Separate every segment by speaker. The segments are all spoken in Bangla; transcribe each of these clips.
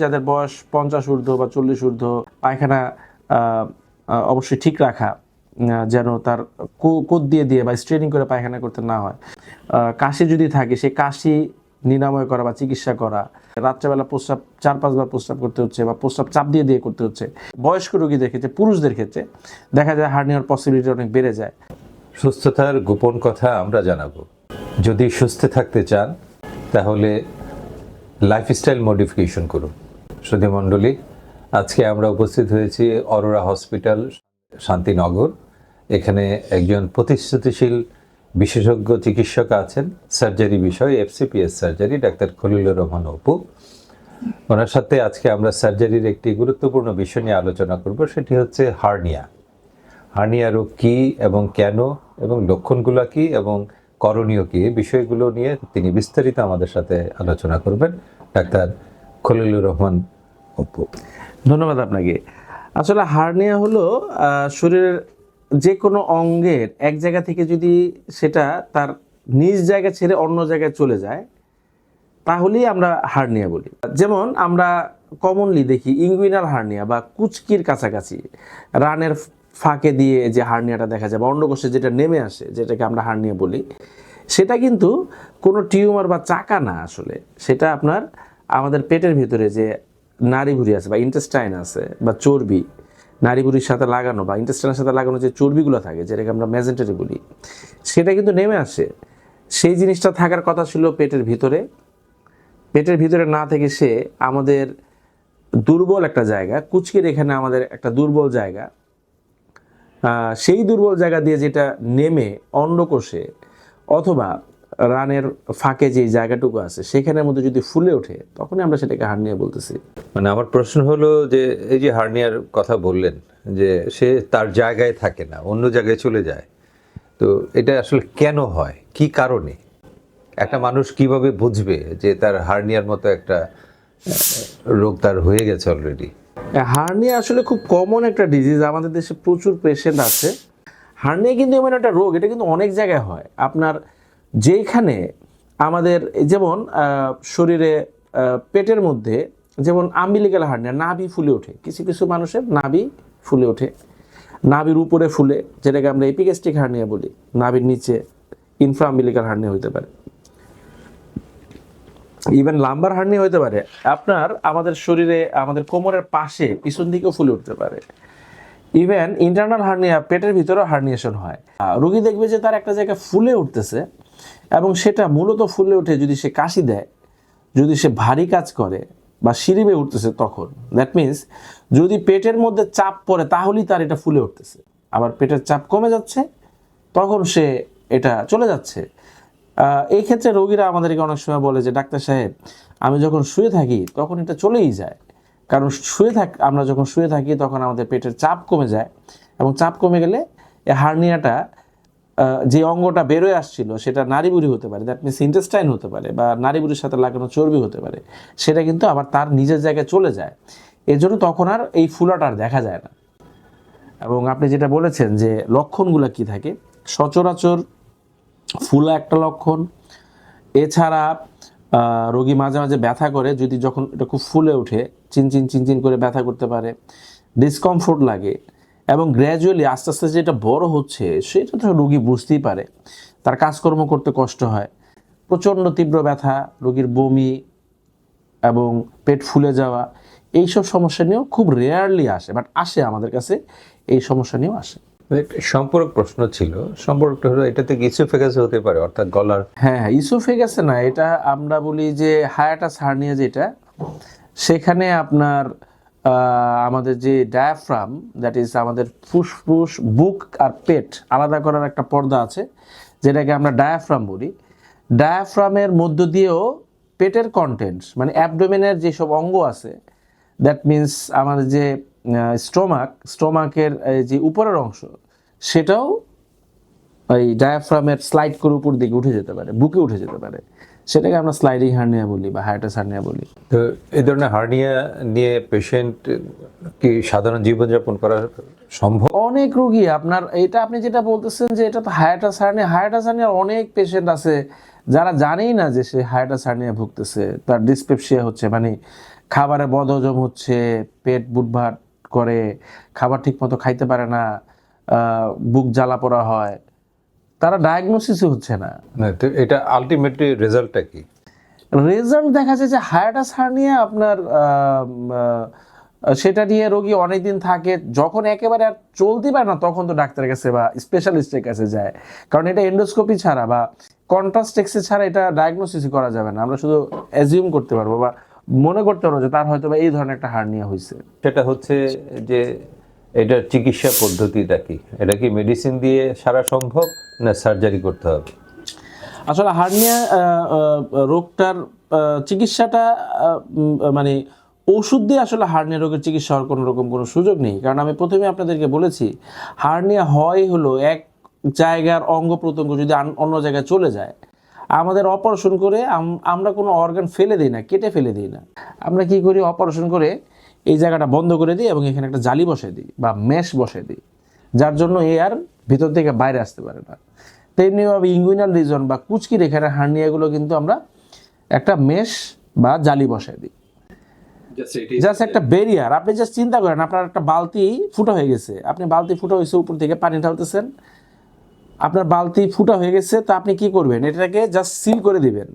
Speaker 1: যাদের বয়স পঞ্চাশ ঊর্ধ্ব বা চল্লিশ ঊর্ধ্ব, পায়খানা অবশ্যই ঠিক রাখা যেন তার কোদ দিয়ে দিয়ে বা স্ট্রেনিং করে পায়খানা করতে না হয়। কাশি যদি থাকে, সেই কাশি নিরাময় করা বা চিকিৎসা করা, রাত্রেবেলা প্রস্রাব, চার, পাঁচবার প্রস্রাব করতে হচ্ছে বা প্রস্রাব চাপ দিয়ে দিয়ে করতে হচ্ছে, বয়স্ক রোগীদের ক্ষেত্রে, পুরুষদের ক্ষেত্রে, দেখা যায় হার্নিয়ার পসিবিলিটি অনেক বেড়ে যায়।
Speaker 2: সুস্থতার গোপন কথা আমরা জানাব। যদি সুস্থ থাকতে চান, তাহলে লাইফস্টাইল মডিফিকেশন করুন। সুধী মণ্ডলী, আজকে আমরা উপস্থিত হয়েছি অরোরা হসপিটাল, শান্তিনগর। এখানে একজন প্রতিশ্রুতিশীল বিশেষজ্ঞ চিকিৎসক আছেন, সার্জারি বিষয়, FCPS surgery, doctor Khalilur Rahman Apu. ওনার সাথে আজকে আমরা সার্জারির একটি গুরুত্বপূর্ণ বিষয় নিয়ে আলোচনা করব, সেটি হচ্ছে হার্নিয়া। হার্নিয়া রোগ কী এবং কেন এবং লক্ষণগুলো কী এবং করণীয় কী বিষয়গুলো নিয়ে তিনি বিস্তারিত আমাদের সাথে আলোচনা করবেন। ডাক্তার খলিলুর রহমান অপু।
Speaker 1: ধন্যবাদ আপনাকে। আসলে হার্নিয়া হলো শরীরের যে কোনো অঙ্গের এক জায়গা থেকে যদি সেটা তার নিজ জায়গা ছেড়ে অন্য জায়গায় চলে যায়, তাহলেই আমরা হার্নিয়া বলি। যেমন আমরা কমনলি দেখি ইঙ্গুইনাল হার্নিয়া বা কুচকির কাছাকাছি, রানের ফাঁকে দিয়ে যে হার্নিয়াটা দেখা যায় বা অন্ডকোষে যেটা নেমে আসে, যেটাকে আমরা হার্নিয়া বলি, সেটা কিন্তু কোনো টিউমার বা চাকা না আসলে, সেটা আপনার আমাদের পেটের ভিতরে যে নাড়িভুড়ি আছে বা ইন্টেস্টাইন আছে বা চর্বি, নাড়িভুড়ির সাথে লাগানো বা ইন্টেস্টাইনের সাথে লাগানো যে চর্বিগুলো থাকে, যেটাকে আমরা মেজেন্টারি বলি, সেটা কিন্তু নেমে আসে। সেই জিনিসটা থাকার কথা ছিল পেটের ভিতরে। পেটের ভিতরে না থেকে সে আমাদের দুর্বল একটা জায়গা, কুচকির এখানে আমাদের একটা দুর্বল জায়গা। সেই দুর্বল জায়গা দিয়ে যেটা নেমে অন্ডকোষে অথবা রানের ফাঁকে যে জায়গাটুকু আছে সেখানের মধ্যে যদি ফুলে ওঠে তখনই আমরা সেটাকে হার্নিয়া বলতেছি।
Speaker 2: মানে আমার প্রশ্ন হলো যে এই যে হার্নিয়ার কথা বললেন যে সে তার জায়গায় থাকে না অন্য জায়গায় চলে যায় তো এটা আসলে কেন হয়? কি কারণে? একটা মানুষ কীভাবে বুঝবে যে তার হার্নিয়ার মতো একটা রোগ তার হয়ে গেছে অলরেডি
Speaker 1: হার্নিয়া আসলে খুব কমন একটা ডিজিজ আমাদের দেশে প্রচুর পেশেন্ট আছে। হার্নিয়া কিন্তু এমন একটা রোগ এটা কিন্তু অনেক জায়গায় হয়। আপনার যেখানে আমাদের যেমন শরীরে পেটের মধ্যে যেমন আম্বিলিকাল হার্নিয়া, নাভি ফুলে ওঠে। কিছু কিছু মানুষের নাভি ফুলে ওঠে। নাভির উপরে ফুলে, যেটাকে আমরা এপিগ্যাস্ট্রিক হার্নিয়া বলি। নাভির নিচে ইনফ্রা আম্বিলিকাল হার্নিয়া হতে পারে। ইভেন লাম্বার হার্নিয়া হতে পারে। আপনার আমাদের শরীরে, আমাদের কোমরের পাশে, পিছন দিকেও ফুলে উঠতে পারে। ইভেন ইন্টারনাল হার্নিয়া, পেটের ভিতরেও হার্নিয়েশন হয়। রুগী দেখবে যে তার একটা জায়গায় ফুলে উঠতেছে। এবং সেটা মূলত ফুলে উঠে যদি সে কাশি দেয়, যদি সে ভারী কাজ করে বা সিঁড়ি বেয়ে উঠতেছে তখন। দ্যাট মিন্স যদি পেটের মধ্যে চাপ পড়ে তাহলেই তার এটা ফুলে উঠতেছে। আবার পেটের চাপ কমে যাচ্ছে, তখন সে এটা চলে যাচ্ছে। এই ক্ষেত্রে রোগীরা আমাদেরকে অনেক সময় বলে যে, ডাক্তার সাহেব, আমি যখন শুয়ে থাকি তখন এটা চলেই যায়। কারণ শুয়ে থাক, আমরা যখন শুয়ে থাকি তখন আমাদের পেটের চাপ কমে যায় এবং চাপ কমে গেলে এই হার্নিয়াটা যে অঙ্গটা বেরোয় আসছিল, সেটা নারীবুড়ি হতে পারে। দ্যাট মিনস ইন্টেস্টাইন হতে পারে বা নারীবুড়ির সাথে লাগানো চর্বি হতে পারে। সেটা কিন্তু আবার তার নিজের জায়গায় চলে যায়। এর জন্য তখন আর এই ফুলাটা আর দেখা যায় না। এবং আপনি যেটা বলেছেন যে লক্ষণগুলো কি থাকে? সচরাচর ফুলা একটা লক্ষণ। এছাড়া রোগী মাঝে মাঝে ব্যথা করে, যদি যখন এটা খুব ফুলে ওঠে, চিনচিন চিনচিন করে ব্যথা করতে পারে। ডিসকমফোর্ট লাগে। এবং গ্র্যাজুয়ালি আস্তে আস্তে যেটা বড় হচ্ছে সেটা তো রোগী বুঝতেই পারে। তার কাজকর্ম করতে কষ্ট হয়। প্রচণ্ড তীব্র ব্যথা রোগীর বমি এবং পেট ফুলে যাওয়া এইসব সমস্যা নিয়েও খুব রেয়ারলি আসে বাট আসে আমাদের কাছে এই সমস্যা নিয়েও আসে।
Speaker 2: একটা সম্পর্ক প্রশ্ন ছিল সম্পর্কটা হলো এটাতে ইসোফেগাস হতে পারে অর্থাৎ গলার
Speaker 1: হ্যাঁ হ্যাঁ ইসোফেগাসে না এটা আমরা বলি যে হায়াটাস হার্নিয়া যেটা সেখানে আপনার আমাদের যে ডায়াফ্রাম দ্যাট ইজ আমাদের ফুসফুস, বুক আর পেট আলাদা করার একটা পর্দা আছে, যেটাকে আমরা ডায়াফ্রাম বলি। ডায়াফ্রামের মধ্য দিয়েও পেটের কন্টেন্টস মানে অ্যাবডোমেনের যেসব অঙ্গ আছে দ্যাট মিন্স আমাদের যে স্টোমাক স্টোমাকের যে উপরের অংশ, সেটাও ওই ডায়াফ্রামের স্লাইড করে উপর দিকে উঠে যেতে পারে, বুকে উঠে যেতে পারে। সেটাকে আমরা স্লাইডিং হার্নিয়া বলি বা হায়াটাস হার্নিয়া বলি।
Speaker 2: তো এই ধরনের হার্নিয়া নিয়ে পেশেন্ট কি সাধারণ জীবনযাপন করা সম্ভব?
Speaker 1: অনেক রোগী আপনার এটা আপনি যেটা বলতেছেন যে এটা তো হায়াটাস হার্নিয়া হায়াটাস হার্নিয়ার অনেক পেশেন্ট আছে যারা জানেই না যে সে হায়াটাস হার্নিয়া ভুগতেছে। তার ডিসপেপসিয়া হচ্ছে মানে খাবারে বদহজম হচ্ছে পেট বুটভাট করে খাবার ঠিক মতো খাইতে পারে না বুক জ্বালা পোড়া হয় তারা ডায়াগনোসিসই হচ্ছে না।
Speaker 2: এটা আলটিমেটলি রেজাল্টটা কি?
Speaker 1: রেজাল্ট দেখা যায় যে হায়াটাস হার্নিয়া আপনার সেটা নিয়ে রোগী অনেকদিন থাকে যখন একেবারে আর চলতে পারে না তখন তো ডাক্তারের কাছে বা স্পেশালিস্টের কাছে যায়। কারণ এটা এন্ডোস্কোপি ছাড়া বা কন্ট্রাস্ট এক্সে ছাড়া এটা ডায়াগনোসিস করা যাবে না। আমরা শুধু অ্যাজিউম করতে পারব বা মনে করতে পারব যে তার হয়তো বা এই ধরনের একটা হার্নিয়া হয়েছে
Speaker 2: সেটা হচ্ছে যে এটার চিকিৎসা পদ্ধতিটা কি? এটা কি মেডিসিন দিয়ে সারা সম্ভব না সার্জারি করতে হবে?
Speaker 1: আসলে হার্নিয়া রোগটার চিকিৎসাটা মানে ওষুধ দিয়ে আসলে হার্নিয়া রোগের চিকিৎসা হওয়ার কোনো রকম কোনো সুযোগ নেই। কারণ আমি প্রথমে আপনাদেরকে বলেছি, হার্নিয়া হয় হলো এক জায়গার অঙ্গ প্রত্যঙ্গ যদি অন্য জায়গায় চলে যায়, আমাদের অপারেশন করে আম- আমরা কোনো অর্গান ফেলে দিই না, কেটে ফেলে দিই না। আমরা কি করি? অপারেশন করে এই জায়গাটা বন্ধ করে দিই এবং এখানে একটা জালি বসে দিই বা মেশ বসে দিই যার জন্য এ আর ভিতর থেকে বাইরে আসতে পারে না। তেমনিভাবে ইঙ্গুইনাল রিজন বা কুচকি রেখার হার্নিয়াগুলো কিন্তু আমরা একটা মেশ বা জালি বসাই দিই। জাস্ট একটা বেরিয়ার আপনি জাস্ট চিন্তা করেন আপনার একটা বালতি ফুটা হয়ে গেছে। আপনি বালতি ফুটা হয়েছে উপর থেকে পানি ঢালতেছেন। আপনার বালতি ফুটা হয়ে গেছে তো আপনি কি করবেন? এটাকে জাস্ট সিল করে দিবেন।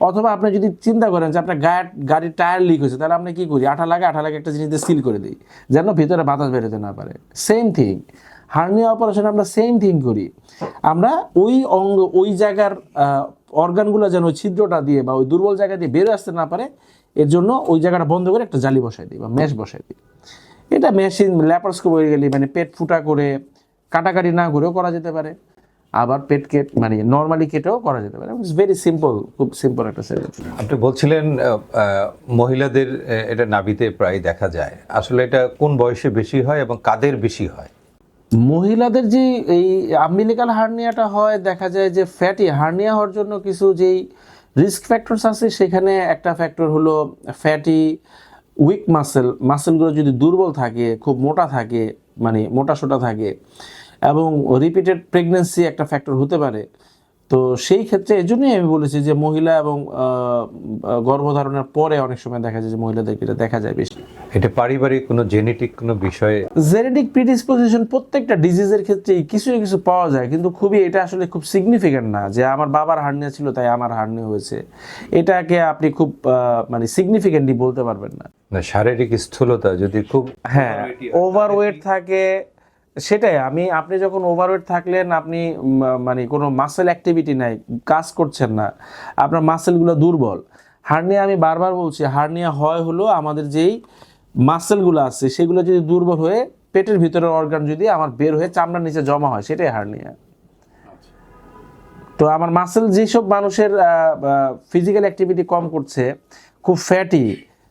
Speaker 1: অথবা আপনি যদি চিন্তা করেন যে আপনার গায়ের গাড়ির টায়ার লিক হয়েছে, তাহলে আমরা কী করি? আঠা লাগে আঠা লাগে একটা জিনিস দিয়ে সিল করে দিই, যেন ভিতরে বাতাস বেরোতে না পারে। সেম থিং হার্নিয়া অপারেশন আমরা সেম থিং করি। আমরা ওই অঙ্গ, ওই জায়গার অর্গানগুলো যেন ওই ছিদ্রটা দিয়ে বা ওই দুর্বল জায়গা দিয়ে বেরো আসতে না পারে, এর জন্য ওই জায়গাটা বন্ধ করে একটা জালি বসাই দিই বা মেশ বসাই দিই। এটা মেশিন ল্যাপারস্কোপ হয়ে গেলে মানে পেট ফুটা করে, কাটাকাটি না করেও করা যেতে পারে। আবার পেট কেট মানে নর্মালি কেটেও করা যেতে পারে। ইটস ভেরি সিম্পল খুব সিম্পল একটা সার্জারি
Speaker 2: আপনি বলছিলেন মহিলাদের এটা নাভিতে প্রায় দেখা যায়। আসলে এটা কোন বয়সে বেশি হয় এবং কাদের বেশি হয়?
Speaker 1: মহিলাদের যে এই আম্বিলিকাল হার্নিয়াটা হয় দেখা যায় যে ফ্যাটি হার্নিয়া হওয়ার জন্য কিছু যেই রিস্ক ফ্যাক্টরস আছে সেখানে একটা ফ্যাক্টর হলো ফ্যাটি উইক মাসেল মাসেলগুলো যদি দুর্বল থাকে খুব মোটা থাকে মানে মোটা সোটা থাকে এবং রিপিটেড প্রেগনেন্সি একটা ফ্যাক্টর হতে পারে। তো সেই ক্ষেত্রে এই জন্যই আমি বলেছি যে মহিলা এবং গর্ভধারণের পরে অনেক সময় দেখা যায় যে মহিলাদেরকে এটা দেখা যায় বেশি।
Speaker 2: এটা পারিবারিক কোনো জেনেটিক কোনো বিষয়ে?
Speaker 1: জেনেটিক প্রিডিসপোজিশন প্রত্যেকটা ডিজিজের ক্ষেত্রেই কিছু না কিছু পাওয়া যায় কিন্তু খুবই এটা আসলে খুব সিগনিফিক্যান্ট না যে আমার বাবার হার্নিয়া ছিল তাই আমার হার্নিয়া হয়েছে। এটাকে আপনি খুব মানে সিগনিফিক্যান্টলি বলতে পারবেন না।
Speaker 2: না শারীরিক স্থূলতা যদি খুব
Speaker 1: হ্যাঁ ওভারওয়েট থাকে সেটাই, আমি, আপনি যখন ওভারওয়েট থাকলেন, আপনি মানে কোনো মাসেল অ্যাক্টিভিটি নাই, কাজ করছেন না, আপনার মাসেলগুলো দুর্বল। হার্নিয়া, আমি বারবার বলছি, হার্নিয়া হয় হলো আমাদের যেই মাসেলগুলো আছে, সেগুলো যদি দুর্বল হয়ে পেটের ভিতরের অর্গান যদি আমার বের হয়ে চামড়ার নিচে জমা হয়, সেটাই হার্নিয়া। তো আমার মাসেল যেসব মানুষের ফিজিক্যাল অ্যাক্টিভিটি কম করছে, খুব ফ্যাটি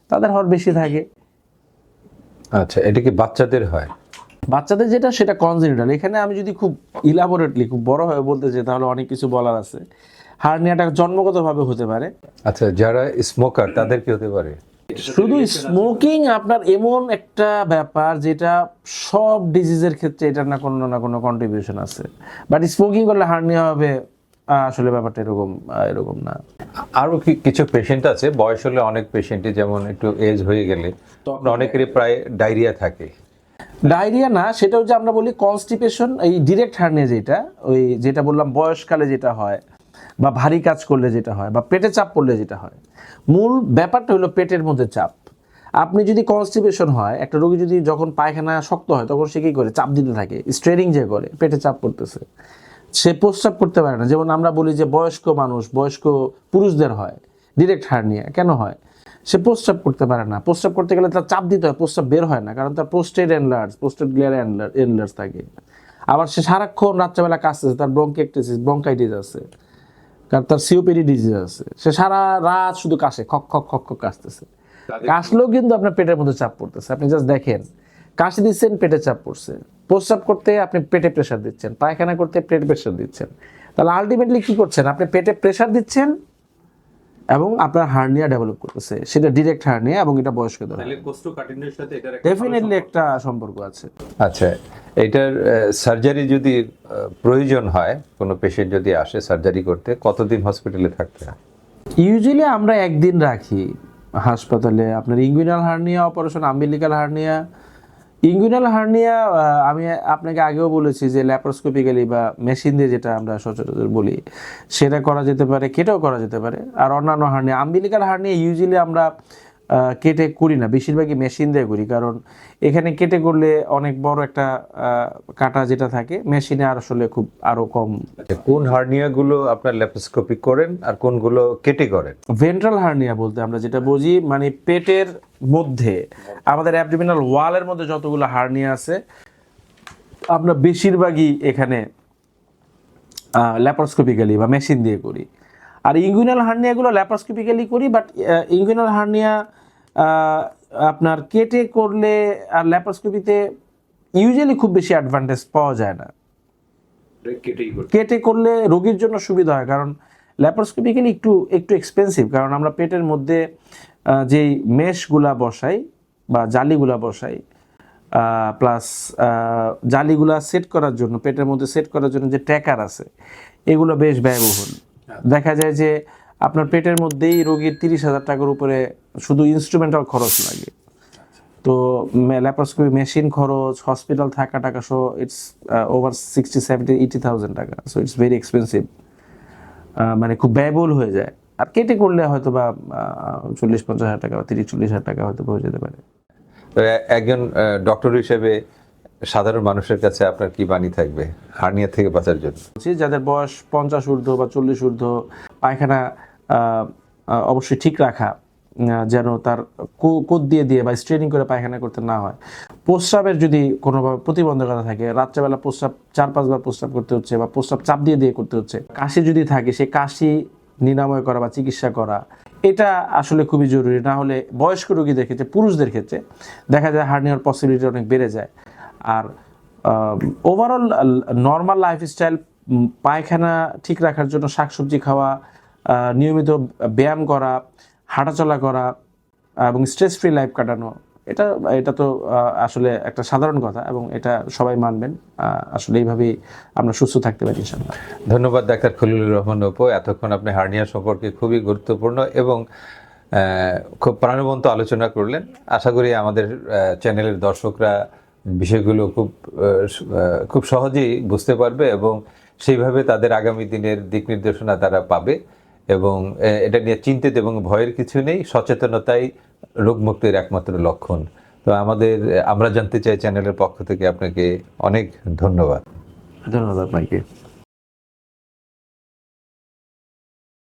Speaker 1: তাদের হওয়ার বেশি থাকে।
Speaker 2: আচ্ছা এটা কি বাচ্চাদের হয়?
Speaker 1: বাচ্চাদের যেটা সেটা কনজেনিটাল এখানে আমি যদি খুব ইলাবোরেটলি খুব বড় হয়ে বলতে চাই তাহলে অনেক কিছু বলার আছে। হার্নিয়াটা জন্মগতভাবে হতে পারে।
Speaker 2: আচ্ছা যারা স্মোকার তাদের কি হতে পারে?
Speaker 1: শুধু স্মোকিং আপনার এমন একটা ব্যাপার যেটা সব ডিজিজের ক্ষেত্রে এটার না কোনো না কোনো কন্ট্রিবিউশন আছে। বাট স্মোকিং করলে হার্নিয়া হবে আসলে ব্যাপারটা এরকম এরকম না।
Speaker 2: আরও কি কিছু পেশেন্ট আছে বয়স হলে অনেক পেশেন্টই যেমন একটু এজ হয়ে গেলে অনেকেরই প্রায় ডায়রিয়া থাকে।
Speaker 1: ডায়রিয়া না সেটা হচ্ছে আমরা বলি কনস্টিপেশন এই ডিরেক্ট হার্নিয়া যেটা, ওই যেটা বললাম বয়সকালে যেটা হয়, বা ভারী কাজ করলে যেটা হয়, বা পেটে চাপ পড়লে যেটা হয়। মূল ব্যাপারটা হলো পেটের মধ্যে চাপ। আপনি যদি কনস্টিপেশন হয়, একটা রোগী যদি যখন পায়খানা শক্ত হয়, তখন সে কী করে? চাপ দিতে থাকে স্ট্রেনিং যে করে পেটে চাপ পড়তেছে। সে প্রস্রাব করতে পারে না। যেমন আমরা বলি যে বয়স্ক মানুষ, বয়স্ক পুরুষদের হয় ডিরেক্ট হার্নিয়া কেন হয়? সে প্রস্রাব করতে পারে না। প্রস্রাব করতে গেলে তার চাপ দিতে হয় প্রস্রাব বের হয় না কারণ তার পোস্টেড এনলার্জ পোস্টেড গ্লিয়ার এনলার্জ থাকে। আবার সে সারাক্ষণ রাত্রেবেলা কাশতেছে তার ব্রঙ্কেকটিসিস ব্রঙ্কাইটিস আছে কারণ তার সিওপিডি ডিজিজ আছে। সে সারা রাত শুধু কাশে খক খক খক খক কাশতেছে। কাশলেও কিন্তু আপনার পেটের মধ্যে চাপ পড়তেছে। আপনি জাস্ট দেখেন কাশি দিচ্ছেন পেটে চাপ পড়ছে। প্রস্রাব করতে আপনি পেটে প্রেশার দিচ্ছেন পায়খানা করতে পেটে প্রেশার দিচ্ছেন। তাহলে আলটিমেটলি কি করছেন? আপনি পেটে প্রেশার দিচ্ছেন এবং আপনার হার্নিয়া ডেভেলপ করতেছে। সেটা ডিরেক্ট হার্নিয়া এবং এটা বয়স্কদের ডেফিনেটলি একটা সম্পর্ক আছে।
Speaker 2: আচ্ছা এটার সার্জারি যদি প্রয়োজন হয় কোনো পেশেন্ট যদি আসে সার্জারি করতে কতদিন হসপিটালে থাকতে হয়?
Speaker 1: ইউজুয়ালি আমরা একদিন রাখি। হাসপাতালে আপনার inguinal hernia operation umbilical hernia inguinal hernia আমি আপনাকে আগেও বলেছি যে ল্যাপারোস্কোপিক্যালি বা মেশিন দিয়ে যেটা আমরা সচরাচর বলি, সেটা করা যেতে পারে, কেটেও করা যেতে পারে। আর অন্যান্য হার্নিয়া আম্বিলিকাল হার্নিয়া ইউজুয়ালি আমরা কেটে করি না বেশিরভাগই মেশিন দিয়ে করি কারণ এখানে কেটে করলে অনেক বড় একটা কাটা যেটা থাকে মেশিনে আর আসলে খুব আরও কম।
Speaker 2: কোন হার্নিয়াগুলো আপনার ল্যাপারোস্কোপি করেন আর কোনগুলো কেটে করেন?
Speaker 1: ভেন্ট্রাল হার্নিয়া বলতে আমরা যেটা বুঝি মানে পেটের মধ্যে আমাদের অ্যাবডোমিনাল ওয়ালের মধ্যে যতগুলো হার্নিয়া আছে আমরা বেশিরভাগই এখানে ল্যাপারোস্কোপিক্যালি বা মেশিন দিয়ে করি। আর ইঙ্গুইনাল হার্নিয়াগুলো ল্যাপারোস্কোপিক্যালি করি বাট ইঙ্গুইনাল হার্নিয়া আপনার কেটে করলে আর ল্যাপারোস্কোপিতে ইউজুয়ালি খুব বেশি অ্যাডভান্টেজ পাওয়া যায় না। কেটে করলে রোগীর জন্য সুবিধা হয় কারণ ল্যাপারোস্কোপিক্যালি একটু একটু এক্সপেন্সিভ কারণ আমরা পেটের মধ্যে যেই মেশগুলা বসাই বা জালিগুলা বসাই প্লাস জালিগুলা সেট করার জন্য পেটের মধ্যে সেট করার জন্য যে ট্যাকার আছে এগুলো বেশ ব্যয়বহুল। দেখা যায় যে আপনার পেটের মধ্যেই রোগীর তিরিশ হাজার টাকার উপরে শুধু ইনস্ট্রুমেন্টাল খরচ লাগে। তো ল্যাপারোস্কোপি মেশিন খরচ হসপিটাল থাকা টাকা সহ it's over sixty seventy eighty thousand টাকা। সো ইটস ভেরি এক্সপেন্সিভ মানে খুব ব্যয়বহুল হয়ে যায়। আর কেটে করলে হয়তো বা চল্লিশ পঞ্চাশ হাজার টাকা বা তিরিশ চল্লিশ হাজার টাকা হয়তো হয়ে যেতে পারে।
Speaker 2: একজন ডক্টর হিসেবে সাধারণ মানুষের কাছে আপনার কি বাণী থাকবে? হার্নিয়া থেকে বাঁচার জন্য।
Speaker 1: বলছি যাদের বয়স পঞ্চাশ ঊর্ধ্ব বা চল্লিশ ঊর্ধ্ব পায়খানা অবশ্যই ঠিক রাখা। যেন তার কোদ দিয়ে দিয়ে বা স্ট্রেনিং করে পায়খানা করতে না হয়। প্রস্রাবের যদি কোনোভাবে প্রতিবন্ধকতা থাকে, রাত্রেবেলা প্রস্রাব, চার, পাঁচবার প্রস্রাব করতে হচ্ছে বা প্রস্রাব চাপ দিয়ে দিয়ে করতে হচ্ছে, কাশি যদি থাকে, সেই কাশি নিরাময় করা বা চিকিৎসা করা, এটা আসলে খুবই জরুরি। না হলে বয়স্ক রোগীদের ক্ষেত্রে, পুরুষদের ক্ষেত্রে দেখা যায় হার্নিয়ার পসিবিলিটি অনেক বেড়ে যায়। আর ওভারঅল নর্মাল লাইফস্টাইল পায়খানা ঠিক রাখার জন্য শাকসবজি খাওয়া নিয়মিত ব্যায়াম করা হাঁটাচলা করা এবং স্ট্রেস ফ্রি লাইফ কাটানো, এটা এটা তো আসলে একটা সাধারণ কথা এবং এটা সবাই মানবেন। আসলে এইভাবেই আমরা সুস্থ থাকতে পারি
Speaker 2: ধন্যবাদ ডাক্তার খলিলুর রহমান অপু। এতক্ষণ আপনি হার্নিয়া সম্পর্কে খুবই গুরুত্বপূর্ণ এবং খুব প্রাণবন্ত আলোচনা করলেন। আশা করি আমাদের চ্যানেলের দর্শকরা বিষয়গুলো খুব খুব সহজেই বুঝতে পারবে এবং সেইভাবে তাদের আগামী দিনের দিক নির্দেশনা তারা পাবে। এবং এটা নিয়ে চিন্তিত এবং ভয়ের কিছু নেই, সচেতনতাই রোগমুক্তির একমাত্র লক্ষণ। তো আমাদের, আমরা জানতে চাই চ্যানেলের পক্ষ থেকে আপনাকে অনেক ধন্যবাদ।
Speaker 1: ধন্যবাদ আপনাকে